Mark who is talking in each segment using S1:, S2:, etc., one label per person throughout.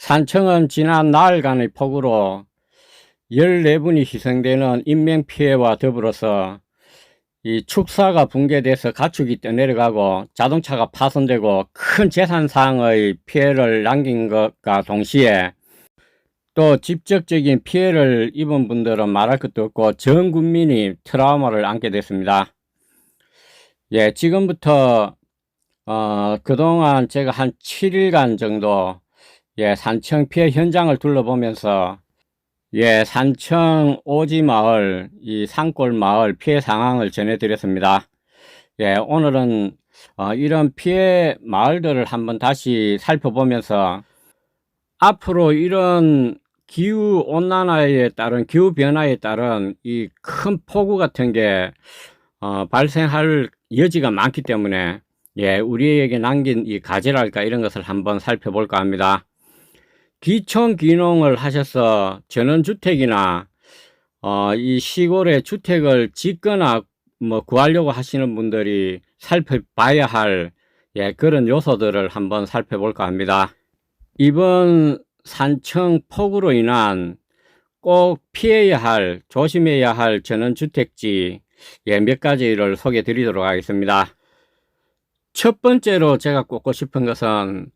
S1: 산청은 지난 나흘간의 폭우로 14분이 희생되는 인명피해와 더불어서 이 축사가 붕괴돼서 가축이 떠내려가고 자동차가 파손되고 큰 재산상의 피해를 남긴 것과 동시에 또 직접적인 피해를 입은 분들은 말할 것도 없고 전 국민이 트라우마를 안게 됐습니다. 예, 지금부터 어, 그동안 제가 한 7일간 정도 예, 산청 피해 현장을 둘러보면서 예, 산청 오지 마을, 이 산골 마을 피해 상황을 전해드렸습니다. 예, 오늘은 어, 이런 피해 마을들을 한번 다시 살펴보면서 앞으로 이런 기후 온난화에 따른 기후 변화에 따른 이 큰 폭우 같은 게 어, 발생할 여지가 많기 때문에 예, 우리에게 남긴 이 과제랄까 이런 것을 한번 살펴볼까 합니다. 기촌 귀농을 하셔서 전원주택이나 어, 이 시골에 주택을 짓거나 뭐 구하려고 하시는 분들이 살펴봐야 할 예, 그런 요소들을 한번 살펴볼까 합니다. 이번 산청 폭우로 인한 꼭 피해야 할, 조심해야 할 전원주택지 예, 몇 가지를 소개해 드리도록 하겠습니다. 첫 번째로 제가 꼽고 싶은 것은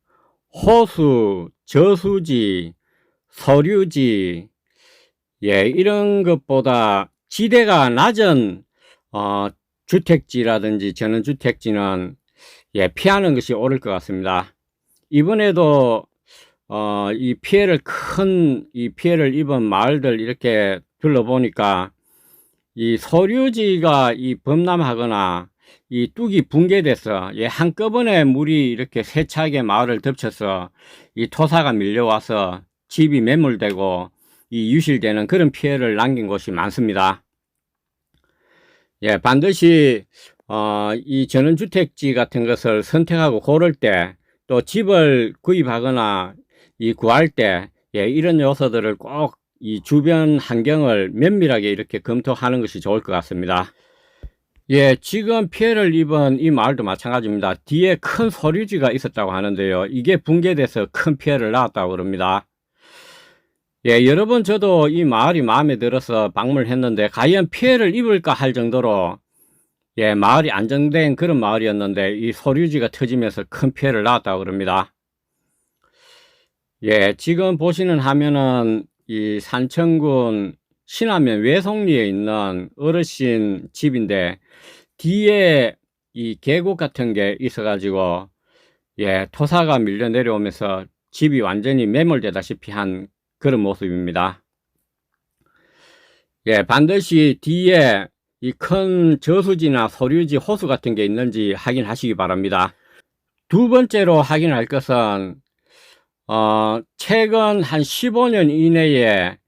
S1: 호수, 저수지, 서류지, 예, 이런 것보다 지대가 낮은, 어, 주택지라든지 전원주택지는, 예, 피하는 것이 옳을 것 같습니다. 이번에도, 어, 이 피해를, 큰, 이 피해를 입은 마을들 이렇게 둘러보니까, 이 서류지가 이 범람하거나, 이 뚝이 붕괴돼서 예, 한꺼번에 물이 이렇게 세차게 마을을 덮쳐서 이 토사가 밀려와서 집이 매몰되고 이 유실되는 그런 피해를 남긴 곳이 많습니다. 예, 반드시 어, 이 전원주택지 같은 것을 선택하고 고를 때 또 집을 구입하거나 이 구할 때 예, 이런 요소들을 꼭 이 주변 환경을 면밀하게 이렇게 검토하는 것이 좋을 것 같습니다. 예, 지금 피해를 입은 이 마을도 마찬가지입니다. 뒤에 큰 소류지가 있었다고 하는데요. 이게 붕괴돼서 큰 피해를 낳았다고 그럽니다. 예, 여러분 저도 이 마을이 마음에 들어서 방문했는데 과연 피해를 입을까 할 정도로 예, 마을이 안정된 그런 마을이었는데 이 소류지가 터지면서 큰 피해를 낳았다고 그럽니다. 예, 지금 보시는 화면은 이 산청군 신안면 외송리에 있는 어르신 집인데 뒤에 이 계곡 같은 게 있어가지고 예 토사가 밀려 내려오면서 집이 완전히 매몰되다시피 한 그런 모습입니다. 예 반드시 뒤에 이 큰 저수지나 소류지 호수 같은 게 있는지 확인하시기 바랍니다. 두 번째로 확인할 것은 어 최근 한 15년 이내에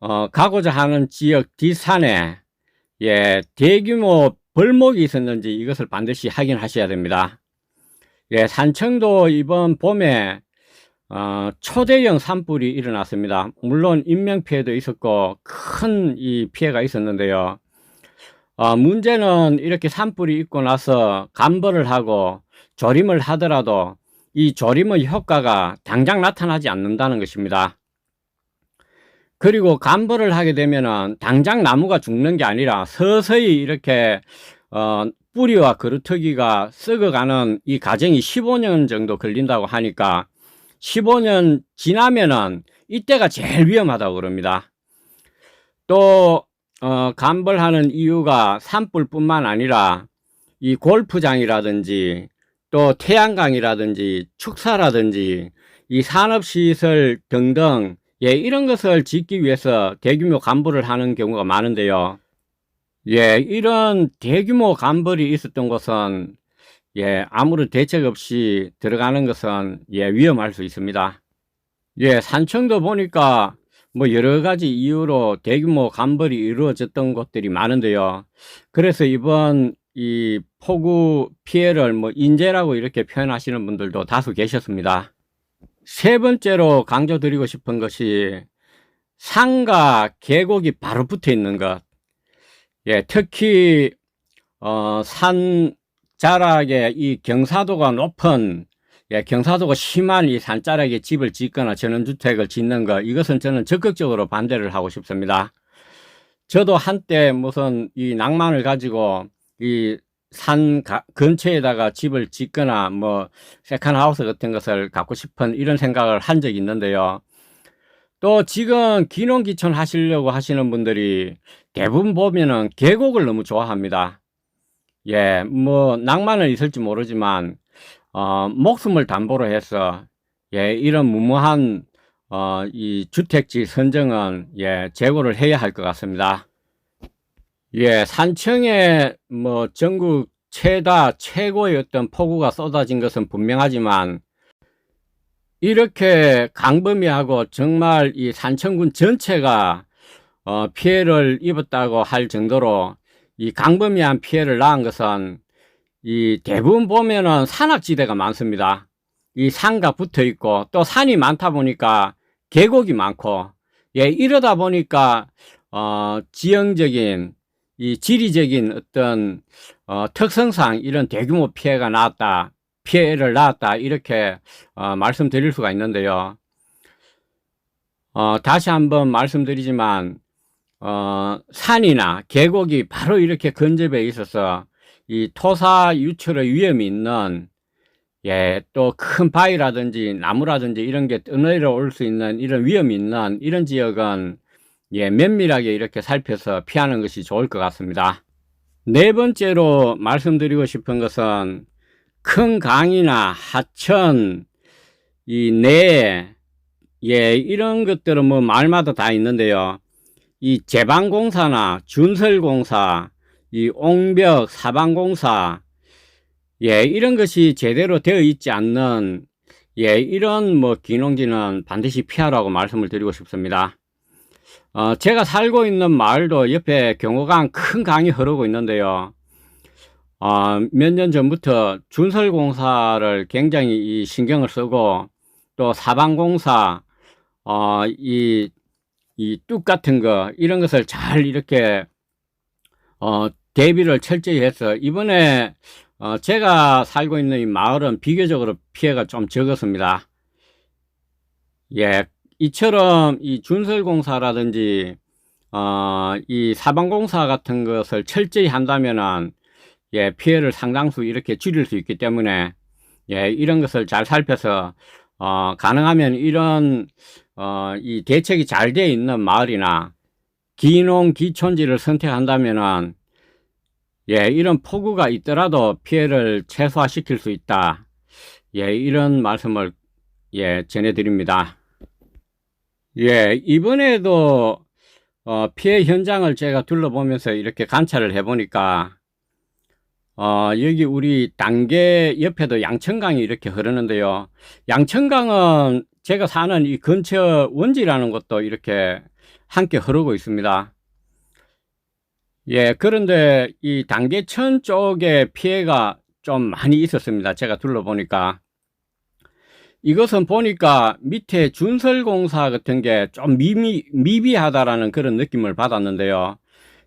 S1: 어, 가고자 하는 지역 뒷산에 예, 대규모 벌목이 있었는지 이것을 반드시 확인하셔야 됩니다. 예, 산청도 이번 봄에 어, 초대형 산불이 일어났습니다. 물론 인명피해도 있었고 큰 이 피해가 있었는데요. 어, 문제는 이렇게 산불이 있고 나서 감벌을 하고 조림을 하더라도 이 조림의 효과가 당장 나타나지 않는다는 것입니다. 그리고 감벌을 하게 되면은 당장 나무가 죽는 게 아니라 서서히 이렇게 어 뿌리와 그루터기가 썩어가는 이 과정이 15년 정도 걸린다고 하니까 15년 지나면은 이때가 제일 위험하다고 그럽니다. 또 어, 감벌하는 이유가 산불뿐만 아니라 이 골프장이라든지 또 태양광이라든지 축사라든지 이 산업시설 등등 예, 이런 것을 짓기 위해서 대규모 감벌을 하는 경우가 많은데요. 예, 이런 대규모 감벌이 있었던 것은 예, 아무런 대책 없이 들어가는 것은 예, 위험할 수 있습니다. 예, 산청도 보니까 뭐 여러 가지 이유로 대규모 감벌이 이루어졌던 곳들이 많은데요. 그래서 이번 이 폭우 피해를 뭐 인재라고 이렇게 표현하시는 분들도 다수 계셨습니다. 세 번째로 강조드리고 싶은 것이 산과 계곡이 바로 붙어 있는 것. 예, 특히 어, 산 자락에 이 경사도가 높은 예, 경사도가 심한 이 산자락에 집을 짓거나 전원주택을 짓는 거, 이것은 저는 적극적으로 반대를 하고 싶습니다. 저도 한때 무슨 이 낭만을 가지고 이 산 근처에다가 집을 짓거나 뭐 세컨하우스 같은 것을 갖고 싶은 이런 생각을 한 적이 있는데요. 또 지금 기농기촌 하시려고 하시는 분들이 대부분 보면은 계곡을 너무 좋아합니다. 예, 뭐 낭만은 있을지 모르지만 어, 목숨을 담보로 해서 예, 이런 무모한 어, 이 주택지 선정은 예, 재고를 해야 할 것 같습니다. 예, 산청에 뭐 전국 최다 최고의 어떤 폭우가 쏟아진 것은 분명하지만 이렇게 강범위하고 정말 이 산청군 전체가 어, 피해를 입었다고 할 정도로 이 강범위한 피해를 낳은 것은 이 대부분 보면은 산악지대가 많습니다. 이 산과 붙어 있고 또 산이 많다 보니까 계곡이 많고 예 이러다 보니까 어 지형적인 이 지리적인 어떤 어, 특성상 이런 대규모 피해가 나왔다, 피해를 낳았다 이렇게 어, 말씀드릴 수가 있는데요. 어, 다시 한번 말씀드리지만 어, 산이나 계곡이 바로 이렇게 근접해 있어서 이 토사 유출의 위험이 있는 예, 또 큰 바위라든지 나무라든지 이런 게 떠내려 올 수 있는 이런 위험이 있는 이런 지역은 예, 면밀하게 이렇게 살펴서 피하는 것이 좋을 것 같습니다. 네 번째로 말씀드리고 싶은 것은 큰 강이나 하천, 이 내, 예, 이런 것들은 뭐 말마다 다 있는데요. 이 제방공사나 준설공사, 이 옹벽, 사방공사, 예, 이런 것이 제대로 되어 있지 않는, 예, 이런 뭐 기농지는 반드시 피하라고 말씀을 드리고 싶습니다. 어, 제가 살고 있는 마을도 옆에 경호강 큰 강이 흐르고 있는데요. 어, 몇년 전부터 준설공사를 굉장히 이 신경을 쓰고 또 사방공사, 어, 이, 이 뚝 같은 거, 이런 것을 잘 이렇게, 어, 대비를 철저히 해서 이번에, 어, 제가 살고 있는 이 마을은 비교적으로 피해가 좀 적었습니다. 예, 이처럼 이 준설공사라든지 어, 이 사방공사 같은 것을 철저히 한다면은 예, 피해를 상당수 이렇게 줄일 수 있기 때문에 예, 이런 것을 잘 살펴서 어, 가능하면 이런 어, 이 대책이 잘 되어 있는 마을이나 기농 기촌지를 선택한다면은 예, 이런 폭우가 있더라도 피해를 최소화시킬 수 있다. 예, 이런 말씀을 예, 전해드립니다. 예, 이번에도 어, 피해 현장을 제가 둘러보면서 이렇게 관찰을 해보니까 어, 여기 우리 단계 옆에도 양천강이 이렇게 흐르는데요. 양천강은 제가 사는 이 근처 원지라는 곳도 이렇게 함께 흐르고 있습니다. 예, 그런데 이 단계천 쪽에 피해가 좀 많이 있었습니다. 제가 둘러보니까. 이것은 보니까 밑에 준설공사 같은 게 좀 미미, 미비하다라는 그런 느낌을 받았는데요.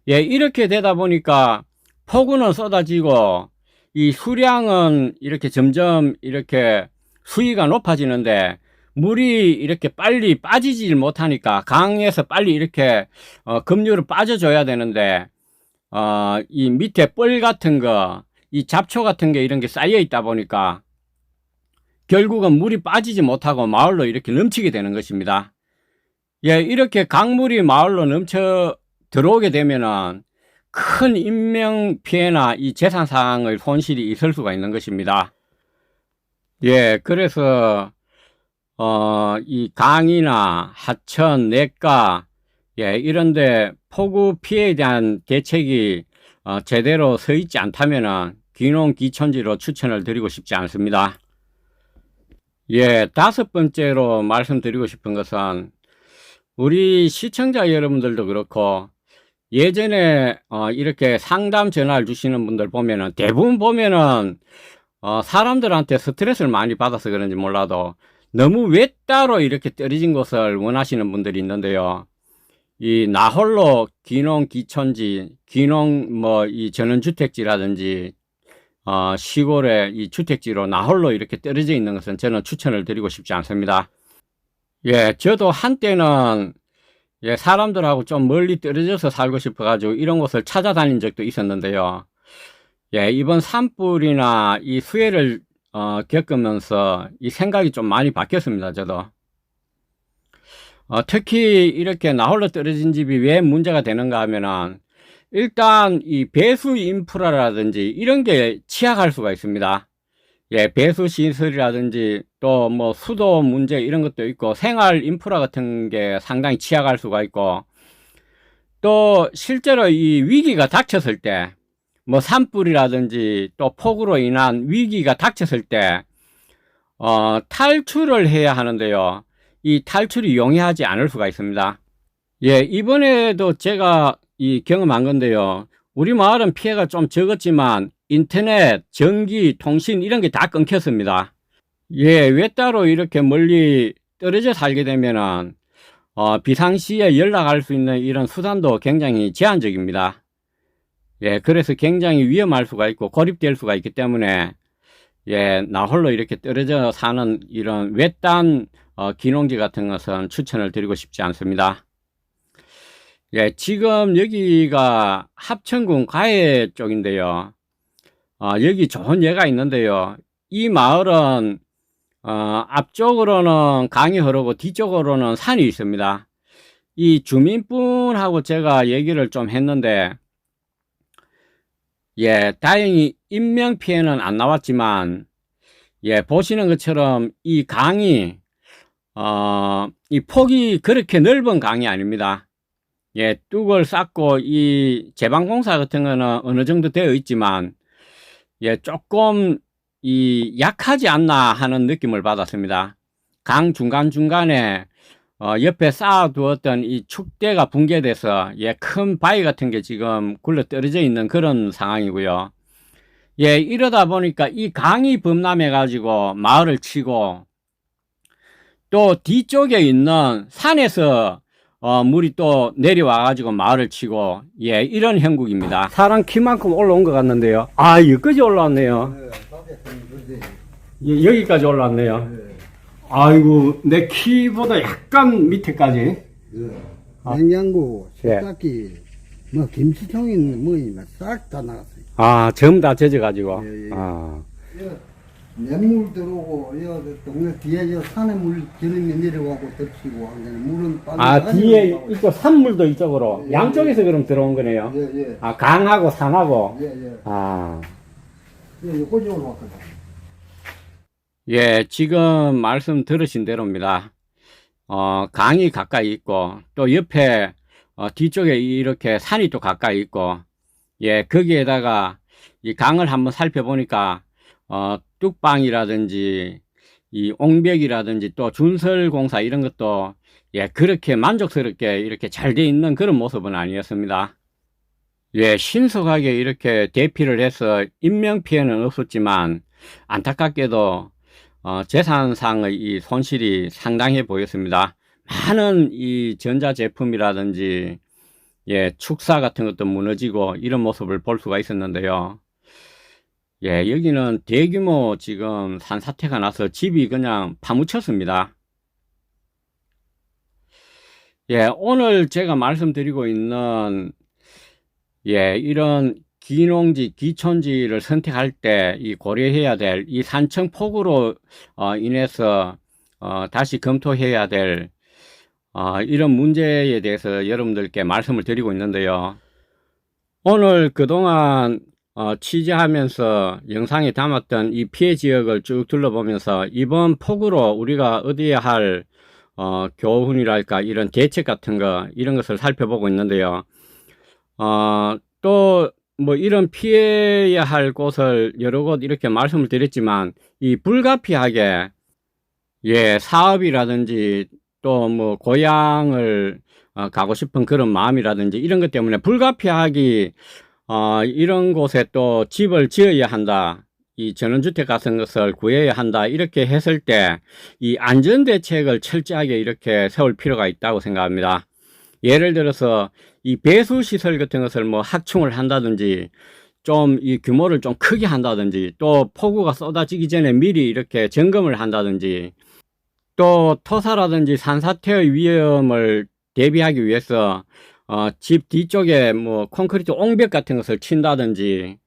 S1: 예, 이렇게 되다 보니까 폭우는 쏟아지고 이 수량은 이렇게 점점 이렇게 수위가 높아지는데 물이 이렇게 빨리 빠지질 못하니까 강에서 빨리 이렇게 어, 급류를 빠져줘야 되는데 어, 이 밑에 뻘 같은 거, 이 잡초 같은 게 이런 게 쌓여 있다 보니까 결국은 물이 빠지지 못하고 마을로 이렇게 넘치게 되는 것입니다. 예, 이렇게 강물이 마을로 넘쳐 들어오게 되면은 큰 인명 피해나 이 재산 상황의 손실이 있을 수가 있는 것입니다. 예, 그래서 어, 이 강이나 하천, 냇가 예, 이런데 폭우 피해에 대한 대책이 어, 제대로 서 있지 않다면은 귀농 기촌지로 추천을 드리고 싶지 않습니다. 예, 다섯 번째로 말씀드리고 싶은 것은 우리 시청자 여러분들도 그렇고 예전에 어, 이렇게 상담 전화를 주시는 분들 보면은 대부분 보면은 어, 사람들한테 스트레스를 많이 받아서 그런지 몰라도 너무 외따로 이렇게 떨어진 것을 원하시는 분들이 있는데요. 이 나홀로 귀농 기촌지, 귀농 뭐 이 전원주택지라든지 어, 시골의 이 주택지로 나홀로 이렇게 떨어져 있는 것은 저는 추천을 드리고 싶지 않습니다. 예, 저도 한때는 예, 사람들하고 좀 멀리 떨어져서 살고 싶어가지고 이런 곳을 찾아다닌 적도 있었는데요. 예, 이번 산불이나 이 수해를 어, 겪으면서 이 생각이 좀 많이 바뀌었습니다, 저도. 어, 특히 이렇게 나홀로 떨어진 집이 왜 문제가 되는가 하면은 일단 이 배수 인프라라든지 이런 게 취약할 수가 있습니다. 예, 배수 시설이라든지 또 뭐 수도 문제 이런 것도 있고 생활 인프라 같은 게 상당히 취약할 수가 있고 또 실제로 이 위기가 닥쳤을 때 뭐 산불이라든지 또 폭우로 인한 위기가 닥쳤을 때 어, 탈출을 해야 하는데요. 이 탈출이 용이하지 않을 수가 있습니다. 예, 이번에도 제가 이 경험한 건데요. 우리 마을은 피해가 좀 적었지만 인터넷, 전기, 통신 이런 게 다 끊겼습니다. 예, 왜 따로 이렇게 멀리 떨어져 살게 되면은 어, 비상시에 연락할 수 있는 이런 수단도 굉장히 제한적입니다. 예, 그래서 굉장히 위험할 수가 있고 고립될 수가 있기 때문에 예, 나 홀로 이렇게 떨어져 사는 이런 외딴 어, 기농지 같은 것은 추천을 드리고 싶지 않습니다. 예, 지금 여기가 합천군 가해 쪽인데요. 어, 여기 좋은 예가 있는데요. 이 마을은 어, 앞쪽으로는 강이 흐르고 뒤쪽으로는 산이 있습니다. 이 주민분하고 제가 얘기를 좀 했는데, 예, 다행히 인명 피해는 안 나왔지만, 예, 보시는 것처럼 이 강이, 어, 이 폭이 그렇게 넓은 강이 아닙니다. 예, 뚝을 쌓고 이 제방공사 같은 거는 어느 정도 되어 있지만, 예, 조금 이 약하지 않나 하는 느낌을 받았습니다. 강 중간중간에 어, 옆에 쌓아두었던 이 축대가 붕괴돼서 예, 큰 바위 같은 게 지금 굴러 떨어져 있는 그런 상황이고요. 예, 이러다 보니까 이 강이 범람해 가지고 마을을 치고 또 뒤쪽에 있는 산에서 어, 물이 또 내려와 가지고 마을을 치고 예, 이런 형국입니다. 사람 키만큼 올라온 것 같는데요. 아, 여기까지 올라왔네요. 예, 여기까지 올라왔네요.
S2: 네,
S1: 아이고, 내 키보다 약간 밑에까지.
S2: 네.
S1: 아.
S2: 냉장고,
S1: 예.
S2: 세탁기, 뭐 김치통이 뭐이면 싹다 나갔어요.
S1: 아, 전부 다 젖어가지고.
S2: 예, 예.
S1: 아,
S2: 냇물 들어오고, 여 동네 뒤에 저 산에 물 기름이 내려가고 덮치고 하는데 물은
S1: 아 뒤에. 이쪽 산물도 이쪽으로.
S2: 예,
S1: 양쪽에서 그럼 들어온 거네요.
S2: 예, 예.
S1: 아, 강하고 산하고.
S2: 예, 예.
S1: 아.
S2: 예, 올라왔거든.
S1: 예, 지금 말씀 들으신 대로입니다. 어, 강이 가까이 있고, 또 옆에, 어, 뒤쪽에 이렇게 산이 또 가까이 있고, 예, 거기에다가 이 강을 한번 살펴보니까, 어, 뚝방이라든지, 이 옹벽이라든지 또 준설공사 이런 것도, 예, 그렇게 만족스럽게 이렇게 잘 돼 있는 그런 모습은 아니었습니다. 예, 신속하게 이렇게 대피를 해서 인명피해는 없었지만, 안타깝게도 어, 재산상의 이 손실이 상당해 보였습니다. 많은 이 전자제품이라든지, 예, 축사 같은 것도 무너지고 이런 모습을 볼 수가 있었는데요. 예, 여기는 대규모 지금 산사태가 나서 집이 그냥 파묻혔습니다. 예, 오늘 제가 말씀드리고 있는, 예, 이런 기농지, 기촌지를 선택할 때 이 고려해야 될 이 산청 폭우로 어, 인해서 어, 다시 검토해야 될 어, 이런 문제에 대해서 여러분들께 말씀을 드리고 있는데요. 오늘 그동안 어, 취재하면서 영상에 담았던 이 피해 지역을 쭉 둘러보면서 이번 폭우로 우리가 얻어야 할 어, 교훈이랄까 이런 대책 같은 거 이런 것을 살펴보고 있는데요. 어, 또 뭐 이런 피해야 할 곳을 여러 곳 이렇게 말씀을 드렸지만 이 불가피하게 예 사업이라든지 또 뭐 고향을 어, 가고 싶은 그런 마음이라든지 이런 것 때문에 불가피하게 어, 이런 곳에 또 집을 지어야 한다. 이 전원주택 같은 것을 구해야 한다. 이렇게 했을 때 이 안전대책을 철저하게 이렇게 세울 필요가 있다고 생각합니다. 예를 들어서 이 배수시설 같은 것을 뭐 확충을 한다든지 좀 이 규모를 좀 크게 한다든지 또 폭우가 쏟아지기 전에 미리 이렇게 점검을 한다든지 또 토사라든지 산사태의 위험을 대비하기 위해서 어, 집 뒤쪽에 뭐 콘크리트 옹벽 같은 것을 친다든지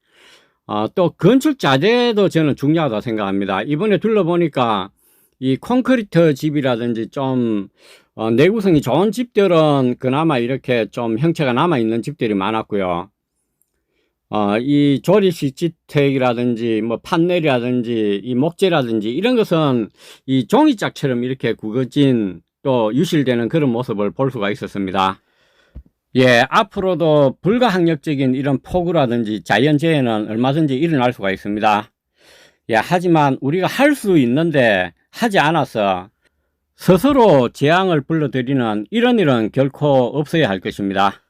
S1: 어, 또 건축 자재도 저는 중요하다 생각합니다. 이번에 둘러보니까 이 콘크리트 집이라든지 좀 어, 내구성이 좋은 집들은 그나마 이렇게 좀 형체가 남아 있는 집들이 많았고요. 어, 이 조립식 주택이라든지 뭐 판넬이라든지 이 목재라든지 이런 것은 이 종이짝처럼 이렇게 구겨진 또 유실되는 그런 모습을 볼 수가 있었습니다. 예, 앞으로도 불가항력적인 이런 폭우라든지 자연재해는 얼마든지 일어날 수가 있습니다. 예, 하지만 우리가 할 수 있는데 하지 않아서 스스로 재앙을 불러들이는 이런 일은 결코 없어야 할 것입니다.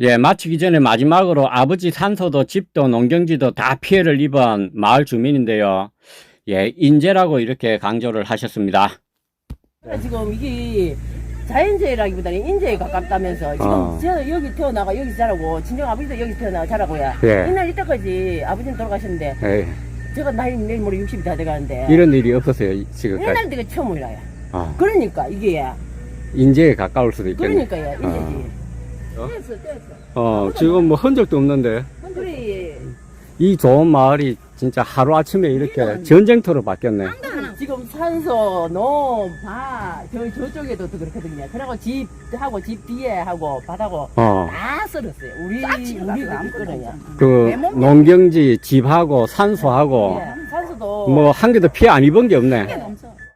S1: 예, 마치기 전에 마지막으로 아버지 산소도 집도 농경지도 다 피해를 입은 마을 주민인데요. 예, 인재라고 이렇게 강조를 하셨습니다.
S3: 지금 이게 자연재해라기보다는 인재에 가깝다면서 지금
S1: 어.
S3: 저는 여기 태어나가 여기 자라고 친정 아버지도 여기 태어나가 자라고요.
S1: 예.
S3: 옛날 이때까지 아버지는 돌아가셨는데
S1: 예,
S3: 제가 나이 내일 모레 60이 다 돼가는데
S1: 이런 일이 없었어요, 지금까지.
S3: 옛날 때가 처음 몰라요.
S1: 어,
S3: 그러니까 이게
S1: 인재에 가까울 수도 있겠네.
S3: 그러니까요 인재지.
S1: 어?
S3: 떼었어 떼었어.
S1: 어, 지금 뭐 흔적도 없는데.
S3: 그래
S1: 이 좋은 마을이 진짜 하루 아침에 이렇게 전쟁터로 바뀌었네.
S3: 지금 산소, 농, 밭, 저, 저쪽에도 또 그렇거든요. 그리고 집하고 집 뒤에 하고 밭하고
S1: 어,
S3: 다 썰었어요. 우리, 우리
S4: 그. 없잖아.
S1: 그 농경지 집하고 산소하고
S3: 예, 산소도
S1: 뭐 한 개도 피해 안 입은 게 없네.